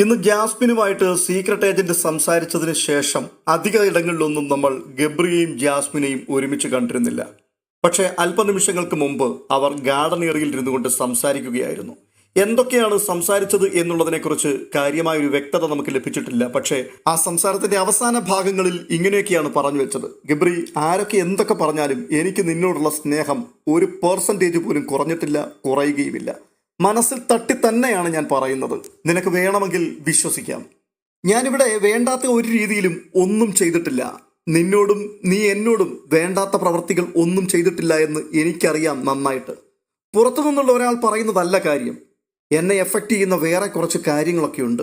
ഇന്ന് ജാസ്മിനുമായിട്ട് secret agent സംസാരിച്ചതിന് ശേഷം അധിക ഇടങ്ങളിലൊന്നും നമ്മൾ ഗബ്രിയെയും ജാസ്മിനെയും ഒരുമിച്ച് കണ്ടിരുന്നില്ല. പക്ഷേ അല്പനിമിഷങ്ങൾക്ക് മുമ്പ് അവർ ഗാർഡൻ ഏറിയിൽ ഇരുന്നു കൊണ്ട് സംസാരിക്കുകയായിരുന്നു. എന്തൊക്കെയാണ് സംസാരിച്ചത് എന്നുള്ളതിനെക്കുറിച്ച് കാര്യമായ ഒരു വ്യക്തത നമുക്ക് ലഭിച്ചിട്ടില്ല. പക്ഷേ ആ സംസാരത്തിന്റെ അവസാന ഭാഗങ്ങളിൽ ഇങ്ങനെയൊക്കെയാണ് പറഞ്ഞു വെച്ചത്. ഗബ്രി ആരൊക്കെ എന്തൊക്കെ പറഞ്ഞാലും എനിക്ക് നിന്നോടുള്ള സ്നേഹം ഒരു പെർസെന്റേജ് പോലും കുറഞ്ഞിട്ടില്ല കുറയുകയുമില്ല. മനസ്സിൽ തട്ടി തന്നെയാണ് ഞാൻ പറയുന്നത്. നിനക്ക് വേണമെങ്കിൽ വിശ്വസിക്കാം. ഞാനിവിടെ വേണ്ടാത്ത ഒരു രീതിയിലും ഒന്നും ചെയ്തിട്ടില്ല. നിന്നോടും നീ എന്നോടും വേണ്ടാത്ത പ്രവർത്തികൾ ഒന്നും ചെയ്തിട്ടില്ല എന്ന് എനിക്കറിയാം നന്നായിട്ട്. പുറത്തു നിന്നുള്ള ഒരാൾ പറയുന്നതല്ല കാര്യം. എന്നെ എഫക്റ്റ് ചെയ്യുന്ന വേറെ കുറച്ച് കാര്യങ്ങളൊക്കെ ഉണ്ട്.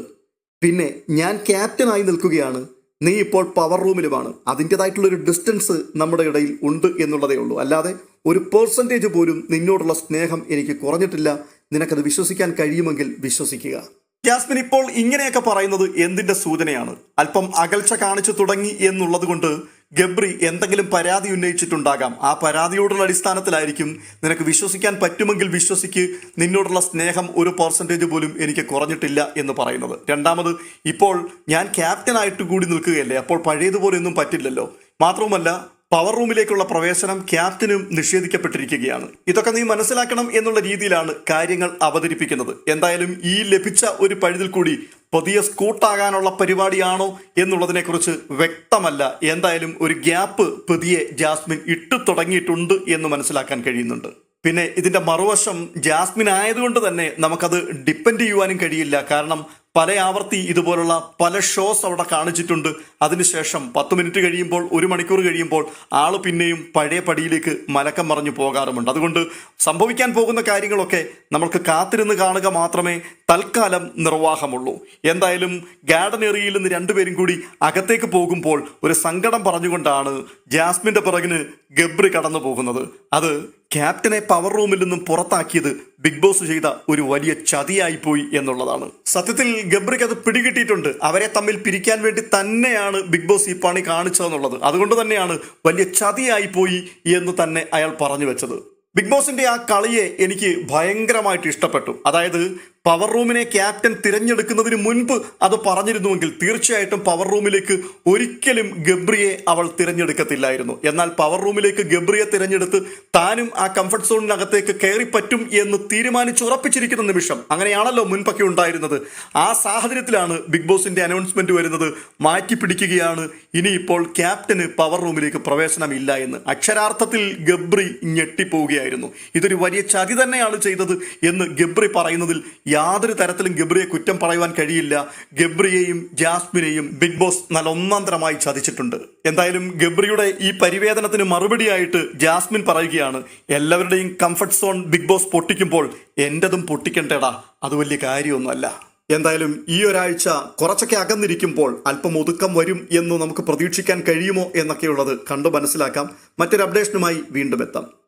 പിന്നെ ഞാൻ ക്യാപ്റ്റനായി നിൽക്കുകയാണ്. നീ ഇപ്പോൾ പവർ റൂമിലുമാണ് അതിന്റെതായിട്ടുള്ളൊരു ഡിസ്റ്റൻസ് നമ്മുടെ ഇടയിൽ ഉണ്ട് എന്നുള്ളതേ ഉള്ളൂ. അല്ലാതെ ഒരു പേഴ്സന്റേജ് പോലും നിന്നോടുള്ള സ്നേഹം എനിക്ക് കുറഞ്ഞിട്ടില്ല. നിനക്കത് വിശ്വസിക്കാൻ കഴിയുമെങ്കിൽ വിശ്വസിക്കുക. ജാസ്മിൻ ഇപ്പോൾ ഇങ്ങനെയൊക്കെ പറയുന്നത് എന്തിന്റെ സൂചനയാണ്? അല്പം അകൽച്ച കാണിച്ചു തുടങ്ങി എന്നുള്ളത് കൊണ്ട് ഗബ്രി എന്തെങ്കിലും പരാതി ഉന്നയിച്ചിട്ടുണ്ടാകാം. ആ പരാതിയോടുള്ള അടിസ്ഥാനത്തിലായിരിക്കും നിനക്ക് വിശ്വസിക്കാൻ പറ്റുമെങ്കിൽ വിശ്വസിക്ക്. നിന്നോടുള്ള സ്നേഹം ഒരു പെർസെന്റേജ് പോലും എനിക്ക് കുറഞ്ഞിട്ടില്ല എന്ന് പറയുന്നത്. രണ്ടാമത് ഇപ്പോൾ ഞാൻ ക്യാപ്റ്റനായിട്ട് കൂടി നിൽക്കുകയല്ലേ? അപ്പോൾ പഴയതുപോലെ ഒന്നും പറ്റില്ലല്ലോ. മാത്രവുമല്ല പവർ റൂമിലേക്കുള്ള പ്രവേശനം ക്യാപ്റ്റനും നിഷേധിക്കപ്പെട്ടിരിക്കുകയാണ്. ഇതൊക്കെ നീ മനസ്സിലാക്കണം എന്നുള്ള രീതിയിലാണ് കാര്യങ്ങൾ അവതരിപ്പിക്കുന്നത്. എന്തായാലും ഈ ലഭിച്ച ഒരു പഴുതിൽ കൂടി പുതിയ സ്കൂട്ടാകാനുള്ള പരിപാടിയാണോ എന്നുള്ളതിനെക്കുറിച്ച് വ്യക്തമല്ല. എന്തായാലും ഒരു ഗ്യാപ്പ് പുതിയ ജാസ്മിൻ ഇട്ടു തുടങ്ങിയിട്ടുണ്ട് എന്ന് മനസ്സിലാക്കാൻ കഴിയുന്നുണ്ട്. പിന്നെ ഇതിന്റെ മറുവശം ജാസ്മിൻ ആയതുകൊണ്ട് തന്നെ നമുക്കത് ഡിപ്പെൻഡ് ചെയ്യുവാനും കഴിയില്ല. കാരണം പല ആവർത്തി ഇതുപോലുള്ള പല ഷോസ് അവിടെ കാണിച്ചിട്ടുണ്ട്. അതിനുശേഷം പത്ത് മിനിറ്റ് കഴിയുമ്പോൾ ഒരു മണിക്കൂർ കഴിയുമ്പോൾ ആൾ പിന്നെയും പഴയ പടിയിലേക്ക് മലക്കം മറിഞ്ഞു പോകാറുമുണ്ട്. അതുകൊണ്ട് സംഭവിക്കാൻ പോകുന്ന കാര്യങ്ങളൊക്കെ നമ്മൾക്ക് കാത്തിരുന്ന് കാണുക മാത്രമേ തൽക്കാലം നിർവാഹമുള്ളൂ. എന്തായാലും ഗാർഡൻ ഏറിയയിൽ നിന്ന് രണ്ടുപേരും കൂടി അകത്തേക്ക് പോകുമ്പോൾ ഒരു സങ്കടം പറഞ്ഞുകൊണ്ടാണ് ജാസ്മിന്റെ പിറകിന് ഗബ്രി കടന്നു പോകുന്നത്. അത് ക്യാപ്റ്റനെ പവർ റൂമിൽ നിന്നും പുറത്താക്കിയത് ബിഗ് ബോസ് ചെയ്ത ഒരു വലിയ ചതിയായിപ്പോയി എന്നുള്ളതാണ്. സത്യത്തിൽ ഗബ്രിക്ക് അത് പിടികിട്ടിയിട്ടുണ്ട്. അവരെ തമ്മിൽ പിരിക്കാൻ വേണ്ടി തന്നെയാണ് ബിഗ് ബോസ് ഈ പണി കാണിച്ചതെന്നുള്ളത്. അതുകൊണ്ട് തന്നെയാണ് വലിയ ചതിയായി പോയി എന്ന് തന്നെ അയാൾ പറഞ്ഞു വെച്ചത്. ബിഗ് ബോസിന്റെ ആ കളിയെ എനിക്ക് ഭയങ്കരമായിട്ട് ഇഷ്ടപ്പെട്ടു. അതായത് പവർ റൂമിനെ ക്യാപ്റ്റൻ തിരഞ്ഞെടുക്കുന്നതിന് മുൻപ് അത് പറഞ്ഞിരുന്നുവെങ്കിൽ തീർച്ചയായിട്ടും പവർ റൂമിലേക്ക് ഒരിക്കലും ഗബ്രിയെ അവൾ തിരഞ്ഞെടുക്കത്തില്ലായിരുന്നു. എന്നാൽ പവർ റൂമിലേക്ക് ഗബ്രിയെ തിരഞ്ഞെടുത്ത് താനും ആ കംഫർട്ട് സോണിനകത്തേക്ക് കയറി പറ്റും എന്ന് തീരുമാനിച്ച് ഉറപ്പിച്ചിരിക്കുന്ന നിമിഷം അങ്ങനെയാണല്ലോ മുൻപൊക്കെ ഉണ്ടായിരുന്നത്. ആ സാഹചര്യത്തിലാണ് ബിഗ് ബോസിന്റെ അനൗൺസ്മെന്റ് വരുന്നത് മാറ്റി പിടിക്കുകയാണ് ഇനിയിപ്പോൾ ക്യാപ്റ്റന് പവർ റൂമിലേക്ക് പ്രവേശനമില്ല എന്ന്. അക്ഷരാർത്ഥത്തിൽ ഗബ്രി ഞെട്ടിപ്പോവുകയായിരുന്നു. ഇതൊരു വലിയ ചതി തന്നെയാണ് ചെയ്തത് എന്ന് ഗബ്രി പറയുന്നതിൽ യാതൊരു തരത്തിലും ഗബ്രിയെ കുറ്റം പറയുവാൻ കഴിയില്ല. ഗബ്രിയെയും ജാസ്മിനെയും ബിഗ് ബോസ് നല്ല ഒന്നാന്തരമായി ചതിച്ചിട്ടുണ്ട്. എന്തായാലും ഗബ്രിയുടെ ഈ പരിവേദനത്തിന് മറുപടിയായിട്ട് ജാസ്മിൻ പറയുകയാണ് എല്ലാവരുടെയും കംഫർട്ട് സോൺ ബിഗ് ബോസ് പൊട്ടിക്കുമ്പോൾ എന്റെതും പൊട്ടിക്കണ്ടേടാ. അത് വലിയ കാര്യമൊന്നുമല്ല. എന്തായാലും ഈ ഒരാഴ്ച കുറച്ചൊക്കെ അകന്നിരിക്കുമ്പോൾ അല്പം ഒതുക്കം വരും എന്ന് നമുക്ക് പ്രതീക്ഷിക്കാൻ കഴിയുമോ എന്നൊക്കെയുള്ളത് കണ്ടു മനസ്സിലാക്കാം. മറ്റൊരു അപ്ഡേഷനുമായി വീണ്ടും എത്താം.